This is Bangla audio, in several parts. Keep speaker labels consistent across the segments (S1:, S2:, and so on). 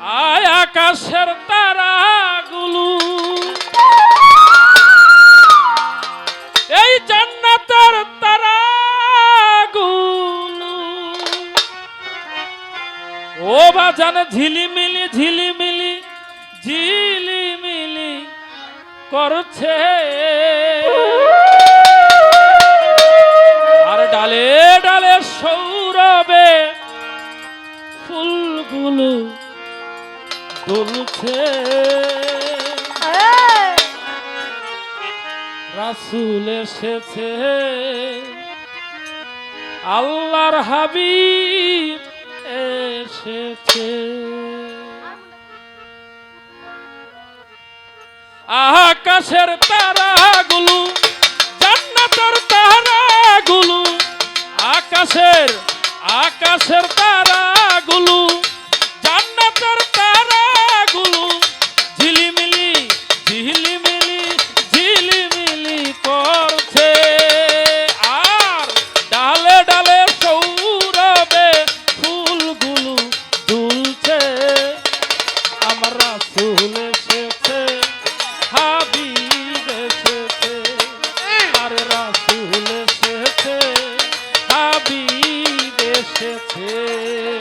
S1: আয় আকাশের তারাগুলো। এই জান্নাতের তারাগুলো। ও বাজান, ঝিলিমিলি ঝিলিমিলি ঝিলিমিলি করছে। আর ডালে ডালে সৌরবে ফুলগুলো তুলছে রাসুল এসেছে। আল্লাহর হাবিব এসেছে। আকাশের তারাগুলো জান্নাতের তারাগুলো আকাশের আকাশের তারাগুলো এসেছে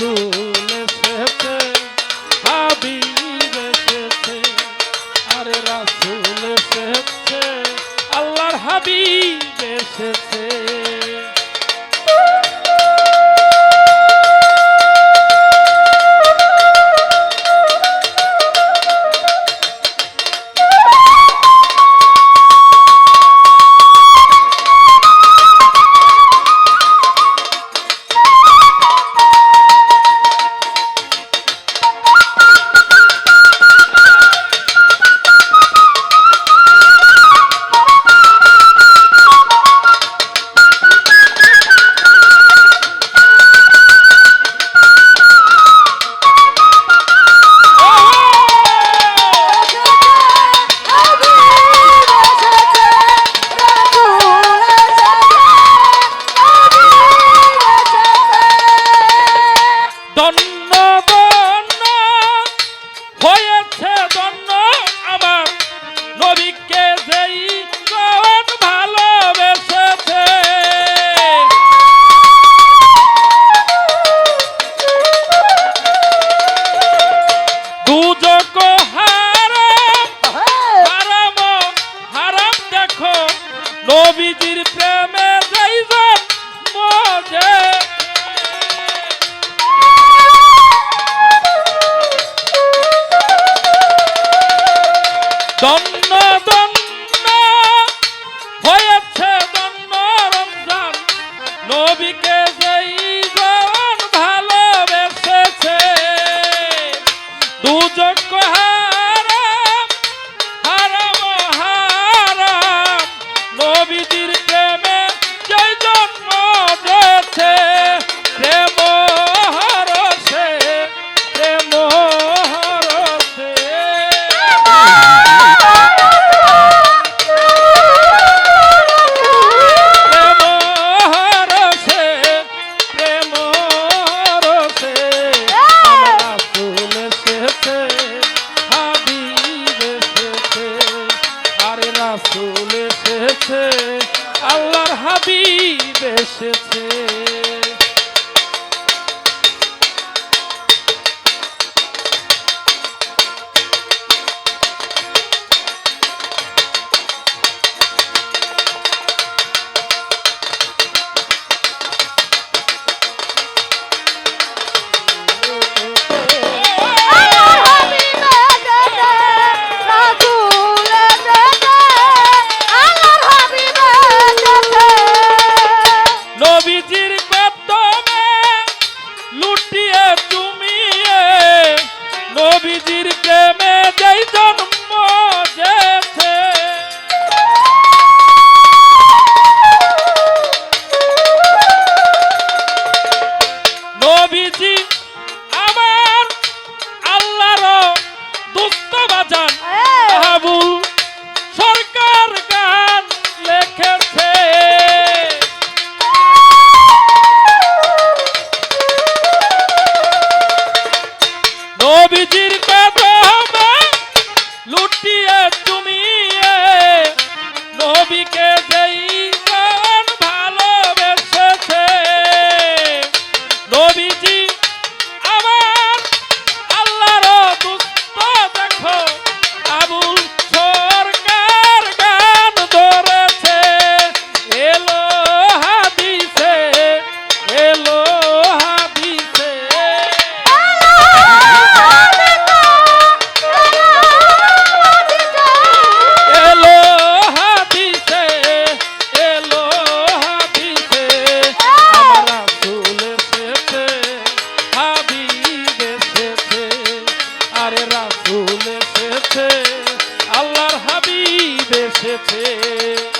S1: యేసు দন্ন দন্ন হয়েছে দন্ন রমজান। নবীকে যেই জন ভালোবেসেছে দুজন কহা নবীজির নবীকে যেই এসেছে